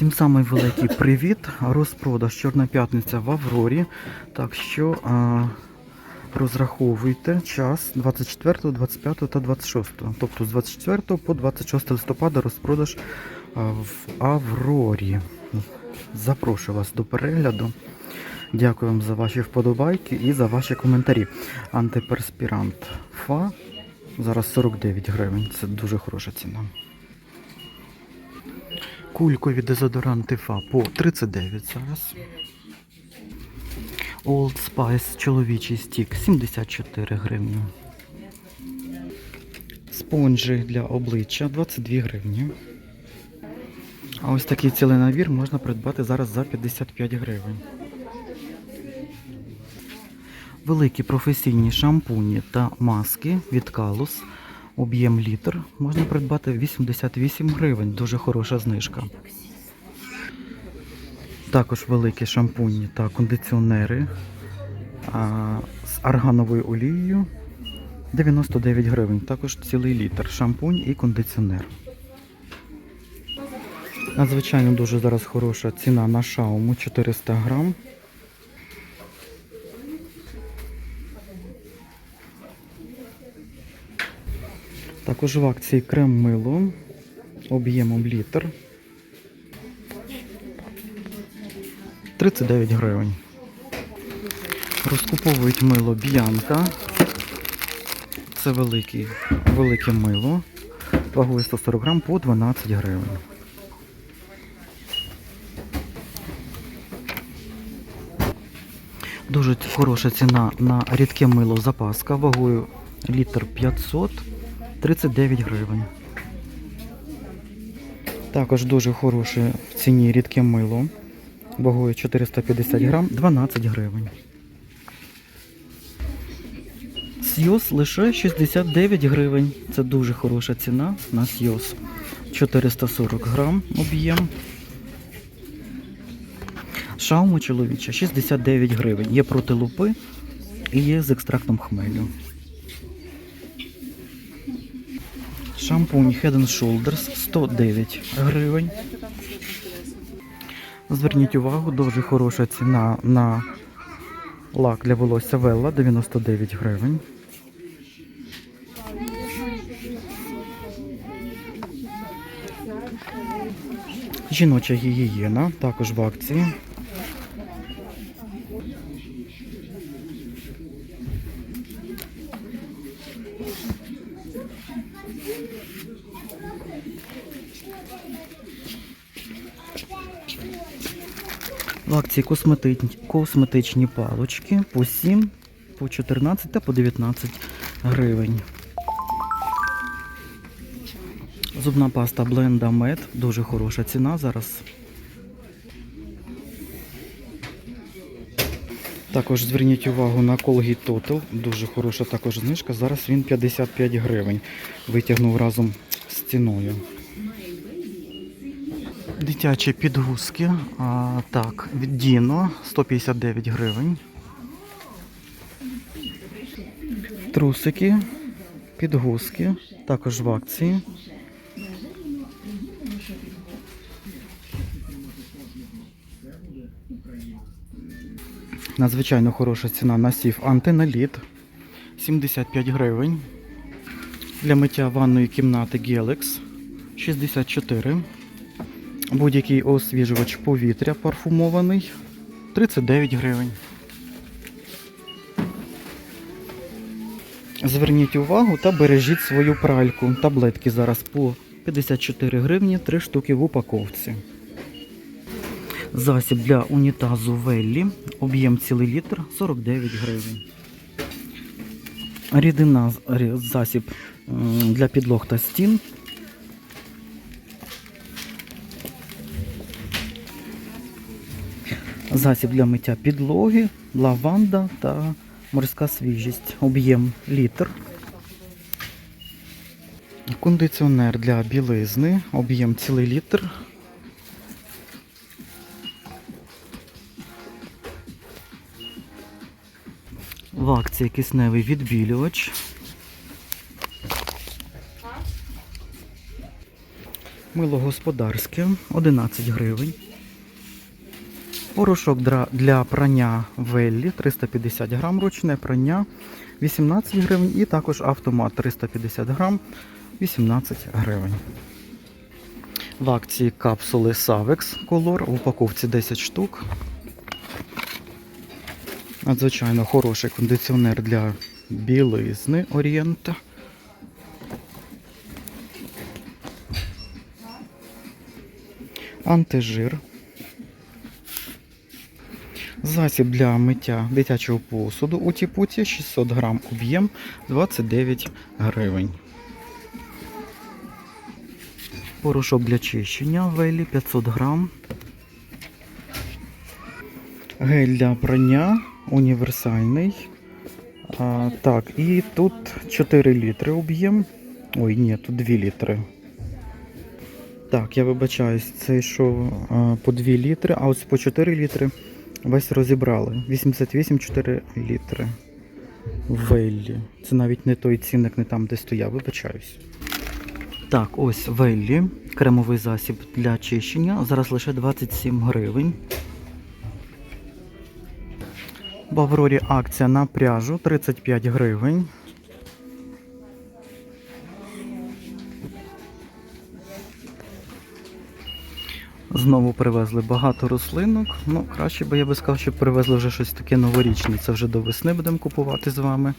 Всім самий великий привіт. Розпродаж Чорна п'ятниця в Аврорі. Так що а, розраховуйте час 24, 25 та 26. Тобто з 24 по 26 листопада розпродаж в Аврорі. Запрошую вас до перегляду. Дякую вам за ваші вподобайки і за ваші коментарі. Антиперспірант ФА зараз 49 гривень. Це дуже хороша ціна. Кулькові дезодоранти ФА по 39 зараз. Old Spice чоловічий стік 74 гривні. Спонжі для обличчя 22 гривні. А ось такий цілий набір можна придбати зараз за 55 гривень. Великі професійні шампуні та маски від Калус. Об'єм літр можна придбати 88 гривень. Дуже хороша знижка. Також великі шампуні та кондиціонери а, з аргановою олією 99 гривень. Також цілий літр. Шампунь і кондиціонер. Надзвичайно дуже зараз хороша ціна на шауму 400 грам. Також в крем мило об'ємом літр. 39 гривень. Розкуповують мило Б'янка. Це великий, велике мило. Вагою 140 грам по 12 гривень. Дуже хороша ціна на рідке мило запаска вагою літр 500 39 гривень. Також дуже хороше в ціні рідке мило. Вагою 450 грам 12 гривень. Сйоз лише 69 гривень. Це дуже хороша ціна на сйоз. 440 грам об'єм. Шаума чоловіча 69 гривень. Є проти лупи і є з екстрактом хмелю. Шампунь Head and Shoulders 109 гривень. Зверніть увагу, дуже хороша ціна на лак для волосся Велла 99 гривень. Жіноча гігієна також в акції. В акції косметичні, косметичні палочки по 7, по 14 та по 19 гривень. Зубна паста Blenda Med, дуже хороша ціна зараз. Також зверніть увагу на Colgate Total, дуже хороша також знижка. Зараз він 55 гривень. Витягнув разом з ціною. Дитячі підгузки. А, так, від Діно 159 гривень. Трусики, підгузки, також в акції. Надзвичайно хороша ціна на сів антиналіт 75 гривень. Для миття ванної кімнати Gelex 64 Будь-який освіжувач повітря парфумований 39 гривень. Зверніть увагу та бережіть свою пральку. Таблетки зараз по 54 гривні, 3 штуки в упаковці. Засіб для унітазу Веллі. Об'єм цілий літр 49 гривень. Рідина засіб для підлог та стін Засіб для миття підлоги, лаванда та морська свіжість. Об'єм літр. Кондиціонер для білизни, об'єм цілий літр. В акції кисневий відбілювач. Мило господарське 11 гривень. Порошок для прання Веллі 350 грам, ручне прання 18 гривень і також автомат 350 грам 18 гривень. В акції капсули Savex Color в упаковці 10 штук. Надзвичайно хороший кондиціонер для білизни Орієнта. Антижир. Засіб для миття дитячого посуду у тіпуті 600 грам об'єм 29 гривень. Порошок для чищення Велі 500 грам. Гель для прання універсальний. А, так, і тут 4 літри об'єм. Ой, ні, тут 2 літри. Так, я вибачаюсь, це а, по 2 літри, а ось по 4 літри весь розібрали. 88,4 літри. Веллі. Це навіть не той цінник, не там, де стояв, вибачаюсь. Так, ось Веллі. Кремовий засіб для чищення. Зараз лише 27 гривень. В Аврорі акція на пряжу 35 гривень. Знову привезли багато рослинок. Ну, краще би я би сказав, що привезли вже щось таке новорічне. Це вже до весни будемо купувати з вами.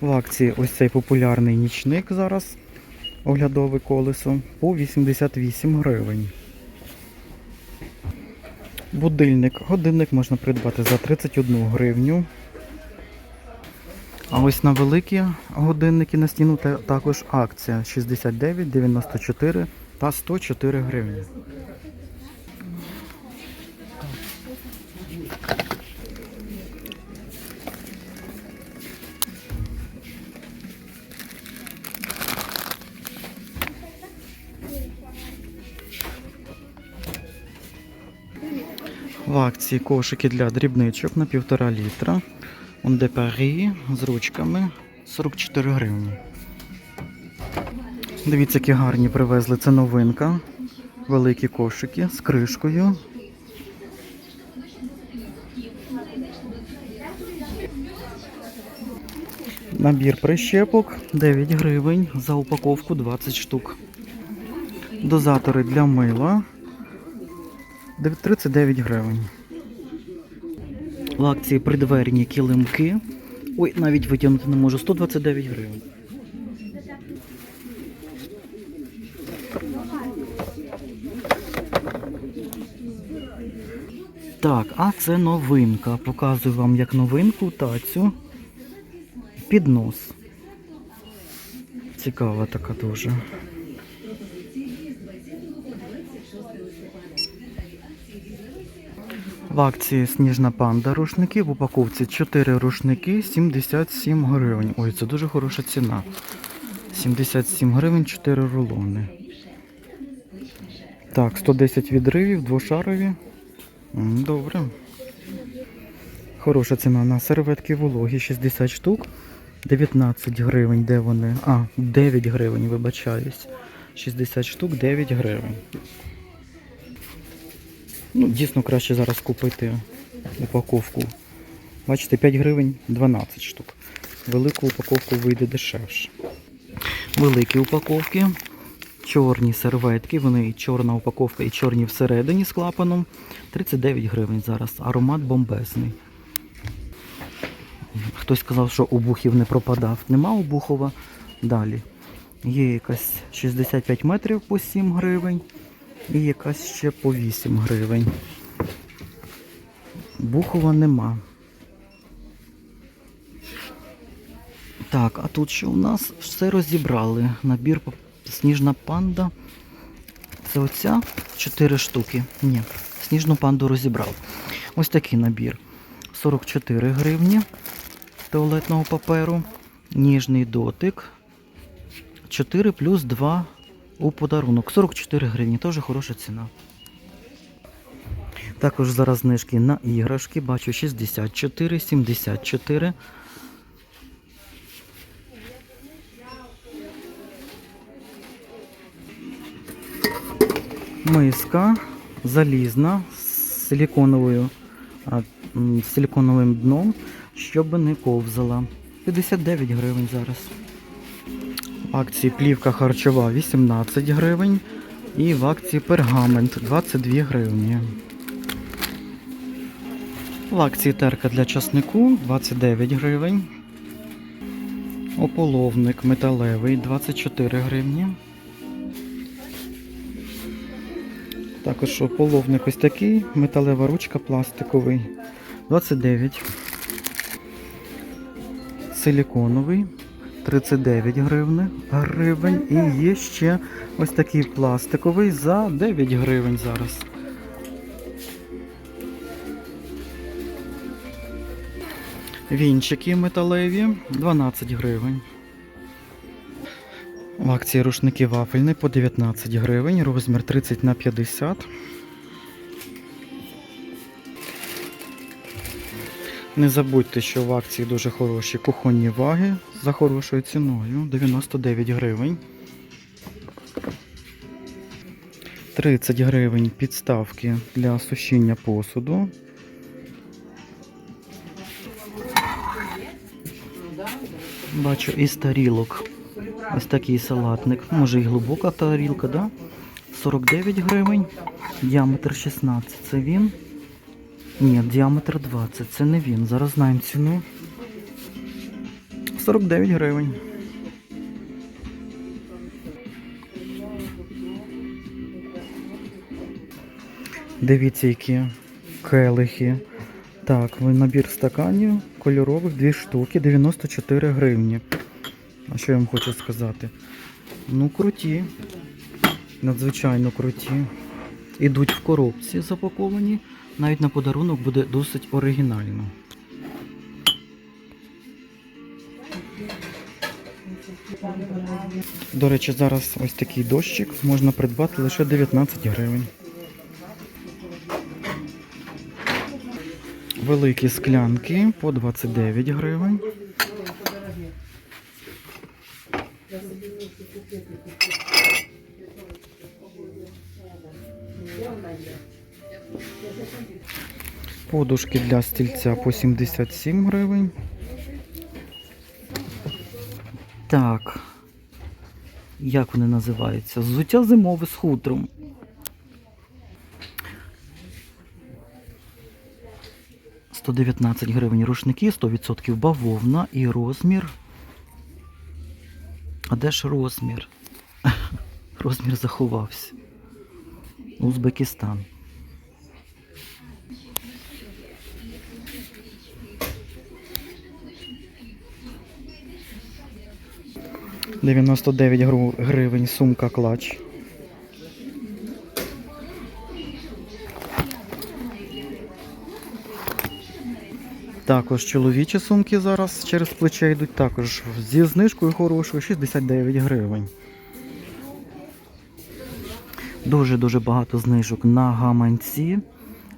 В акції ось цей популярний нічник зараз. Оглядове колесо по 88 гривень. Будильник. Годинник можна придбати за 31 гривню. А ось на великі годинники на стіну також акція 69, 94 та 104 гривні. В акції кошики для дрібничок на 1,5 літра. Он де з ручками 44 гривні. Дивіться, які гарні привезли. Це новинка. Великі кошики з кришкою. Набір прищепок 9 гривень за упаковку 20 штук. Дозатори для мила 39 гривень. В акції придверні килимки. Ой, навіть витягнути не можу. 129 гривень. Так, а це новинка. Показую вам як новинку тацю. Піднос. Цікава така дуже. В акції Сніжна панда рушники. В упаковці 4 рушники 77 гривень. Ой, це дуже хороша ціна. 77 гривень 4 рулони. Так, 110 відривів, двошарові. Добре. Хороша ціна на серветки вологі 60 штук. 19 гривень, де вони? А, 9 гривень, вибачаюсь. 60 штук, 9 гривень. Ну, дійсно краще зараз купити упаковку. Бачите, 5 гривень 12 штук. Велику упаковку вийде дешевше. Великі упаковки. Чорні серветки, вони чорна упаковка і чорні всередині з клапаном. 39 гривень зараз. Аромат бомбезний. Хтось сказав, що обухів не пропадав. Нема обухова. Далі. Є якась 65 метрів по 7 гривень. І якась ще по 8 гривень. Бухова нема. Так, а тут що у нас? Все розібрали. Набір сніжна панда. Це оця 4 штуки. Ні, сніжну панду розібрав. Ось такий набір. 44 гривні туалетного паперу. Ніжний дотик. 4 плюс 2 у подарунок. 44 гривні, теж хороша ціна. Також зараз знижки на іграшки. Бачу 64, 74. Миска залізна з силіконовою, силіконовим дном, щоб не ковзала. 59 гривень зараз. Акції плівка харчова 18 гривень. І в акції пергамент 22 гривні. В акції терка для часнику 29 гривень. Ополовник металевий 24 гривні. Також ополовник ось такий, металева ручка пластиковий 29. Силіконовий 39 гривень, гривень. І є ще ось такий пластиковий за 9 гривень зараз. Вінчики металеві 12 гривень. В акції рушники вафельні по 19 гривень, розмір 30 на 50. Не забудьте, що в акції дуже хороші кухонні ваги за хорошою ціною 99 гривень. 30 гривень підставки для сушіння посуду. Бачу із тарілок. Ось такий салатник. Може і глибока тарілка, да? 49 гривень. Діаметр 16. Це він. Ні, діаметр 20. Це не він. Зараз знаємо ціну. 49 гривень. Дивіться, які келихи. Так, набір стаканів кольорових, дві штуки, 94 гривні. А що я вам хочу сказати? Ну, круті. Надзвичайно круті. Ідуть в коробці запаковані. Навіть на подарунок буде досить оригінально. До речі, зараз ось такий дощик можна придбати лише 19 гривень. Великі склянки по 29 гривень. Подушки для стільця по 77 гривень. Так. Як вони називаються? Взуття зимове з хутром. – 119 гривень рушники, 100% бавовна і розмір. А де ж розмір? Розмір заховався. Узбекистан. Дев'яносто дев'ять гру- гривень сумка клач. Також чоловічі сумки зараз через плече йдуть також зі знижкою хорошою 69 гривень. Дуже-дуже багато знижок на гаманці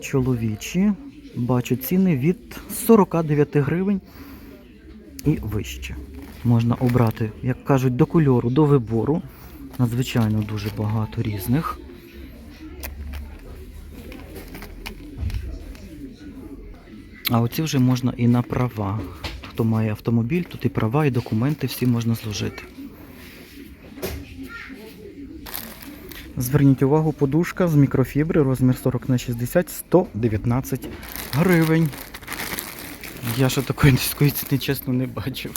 чоловічі. Бачу ціни від 49 гривень і вище. Можна обрати, як кажуть, до кольору, до вибору. Надзвичайно дуже багато різних. А оці вже можна і на права. Хто має автомобіль, тут і права, і документи всі можна зложити. Зверніть увагу, подушка з мікрофібри, розмір 40 на 60, 119 гривень. Я ще такої низької ціни, чесно, не бачив.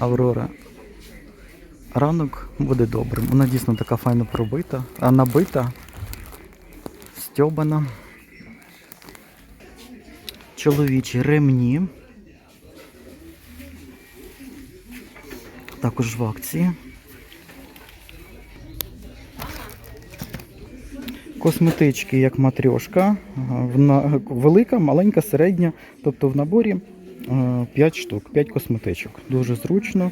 Аврора. Ранок буде добрим. Вона дійсно така файно пробита, а набита, стьобана. Чоловічі ремні. Також в акції. Косметички як матрьошка. Велика, маленька, середня. Тобто в наборі 5 штук, 5 косметичок. Дуже зручно.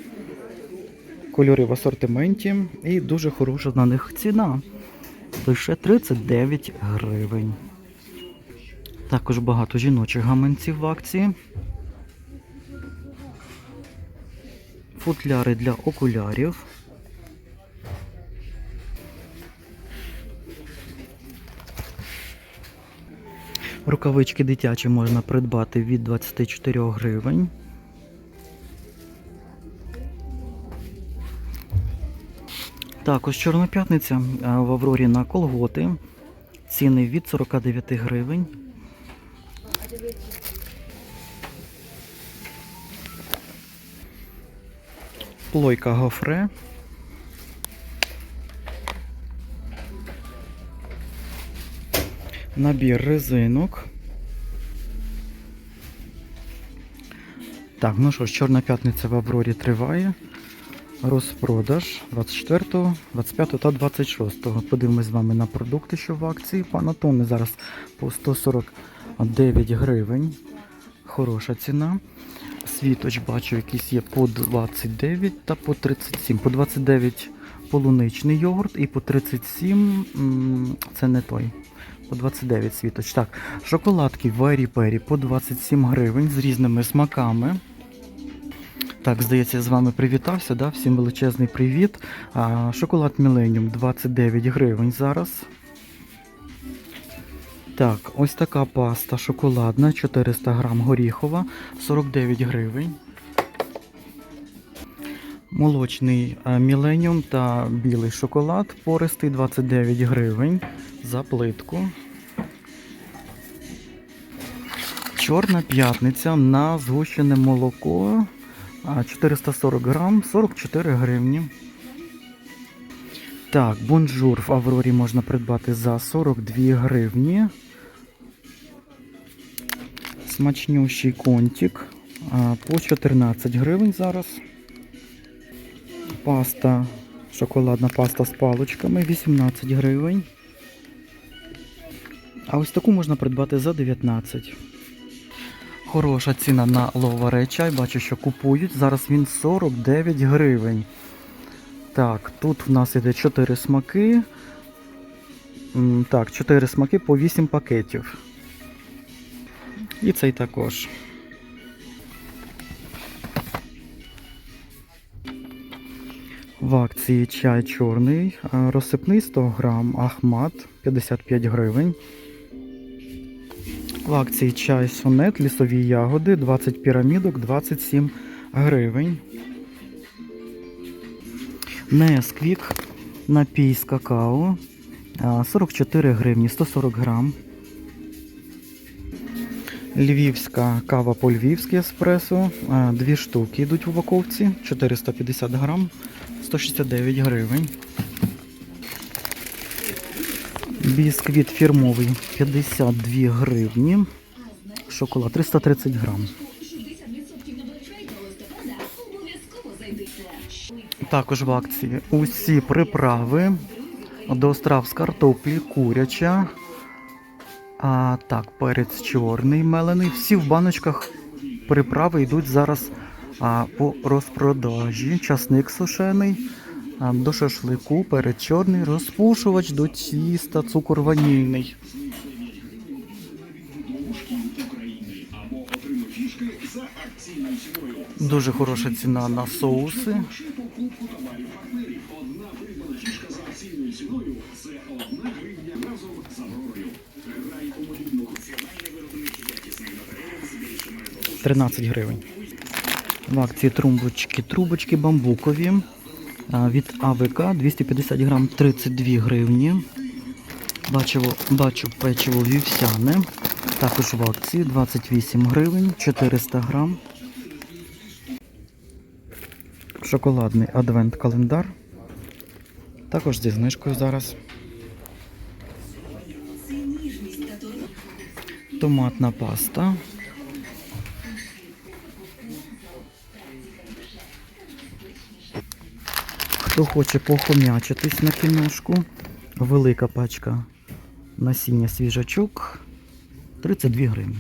Кольори в асортименті і дуже хороша на них ціна. Лише 39 гривень. Також багато жіночих гаманців в акції. Футляри для окулярів. Рукавички дитячі можна придбати від 24 гривень. Також Чорна п'ятниця е, в Аврорі на колготи. Ціни від 49 гривень. Плойка гофре. Набір резинок. Так, ну що ж, Чорна п'ятниця в Аврорі триває. Розпродаж 24, 25 та 26. Подивимось з вами на продукти, що в акції. Панатони зараз по 149 гривень. Хороша ціна. Світоч бачу, якийсь є по 29 та по 37. По 29 полуничний йогурт і по 37 це не той. По 29 світоч. Так, шоколадки Вері Пері по 27 гривень з різними смаками. Так, здається, я з вами привітався. Да? Всім величезний привіт. А, шоколад Millennium 29 гривень зараз. Так, ось така паста шоколадна, 400 грам горіхова, 49 гривень. Молочний Millennium та білий шоколад пористий 29 гривень за плитку. Чорна п'ятниця на згущене молоко 440 грам, 44 гривні. Так, бонжур в Аврорі можна придбати за 42 гривні. Смачнющий контик по 14 гривень зараз. Паста, шоколадна паста з паличками 18 гривень. А ось таку можна придбати за 19. Хороша ціна на ловаре чай. Бачу, що купують. Зараз він 49 гривень. Так, тут в нас іде 4 смаки. Так, 4 смаки по 8 пакетів. І цей також. В акції чай чорний, розсипний 100 грам, Ахмат 55 гривень. В акції чай сонет, лісові ягоди, 20 пірамідок, 27 гривень. Несквік, напій з какао, 44 гривні, 140 грам. Львівська кава по-львівськи еспресо. Дві штуки йдуть в упаковці, 450 грам, 169 гривень. Бісквіт фірмовий 52 гривні. Шоколад 330 грам. Також в акції усі приправи до страв з картоплі, куряча. А так, перець чорний мелений. Всі в баночках приправи йдуть зараз а, по розпродажі. Часник сушений. До шашлику, перець чорний, розпушувач до тіста, цукор ванільний. Дуже хороша ціна на соуси. Тринадцять гривень. В акції трубочки, трубочки бамбукові. Від АВК 250 грам 32 гривні. Бачу, бачу печиво вівсяне. Також в акції 28 гривень, 400 грам. Шоколадний адвент-календар. Також зі знижкою зараз. Томатна паста. Хто хоче похомячитись на кіношку, велика пачка насіння свіжачок 32 гривні.